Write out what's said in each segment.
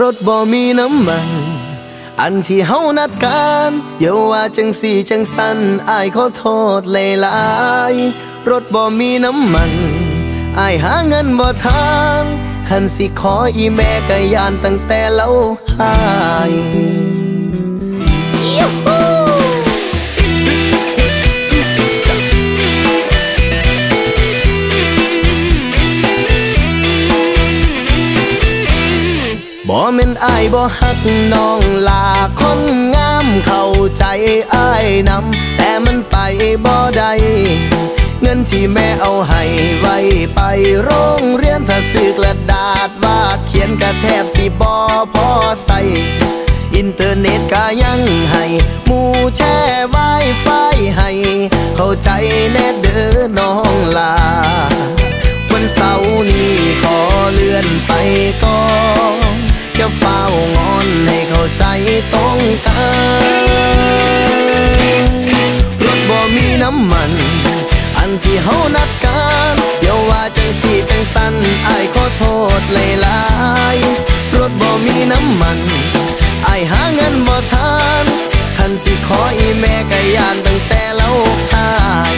รถบ่มีน้ำมัน อันที่เฮานัดกันอย่าว่าจังสี่จังสันอายขอโทษเลยลายรถบ่มีน้ำมันอายหาเงินบ่ทางคันสิขออีแม่ก็ยานตั้งแต่เล่าหาย บ่แม่นอายบ่ฮักน้องลาคนงามเข้าใจอายนำแต่มันไปบ่ได้เงินที่แม่เอาให้ไว้ไปโรงเรียนถ้าซื้อกระดาษวาดเขียนกระแทบสิบ่พอใส่อินเทอร์เน็ตก็ยังให้หมู่แช่ไวไฟให้ เข้าใจแน่เด้อน้องลา ตรงกันรถบ่มีน้ำมัน อันที่เฮานัดกันเดี๋ยวว่าจังสี่จังสันอายขอโทษหลายๆรถบ่มีน้ำมันอายหาเงินบ่ทานคันสิขออีแม่ก็ยานตั้งแต่เล่าหาย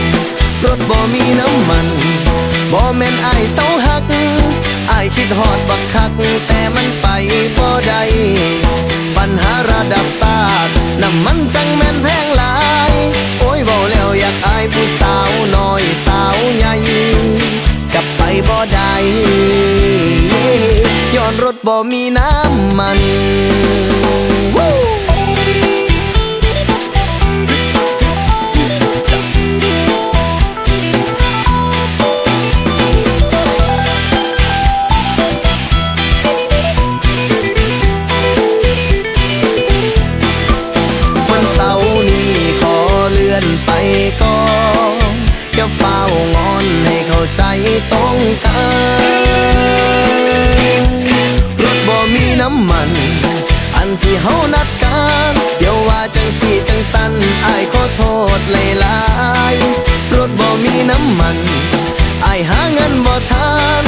รถบ่มีน้ำมันบ่แม่นอายเศร้าหักอายคิดฮอดบักคักแต่มันไปบ่ได้ รถบ่มีน้ำมันวันเสาร์นี้ เฮานัดกัน เดี๋ยวว่าจังสี่จังสันอายขอโทษหลายๆรถบ่มีน้ำมันอายหาเงินบ่ทาน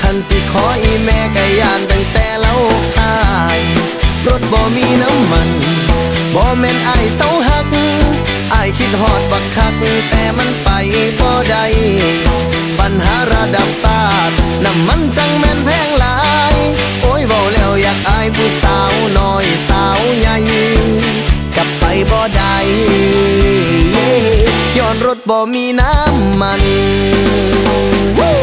คันสิขออีแม่กยานตั้งแต่เล่าหายรถบ่มีน้ำมันบ่แม่นอายเศร้าหักอายคิดฮอดบักคักแต่มันไปบ่ได้ปัญหาระดับศาสตร์น้ำมันจังแม่นแพงหลาย ได้ย้อนรถบ่มีน้ำมัน Woo!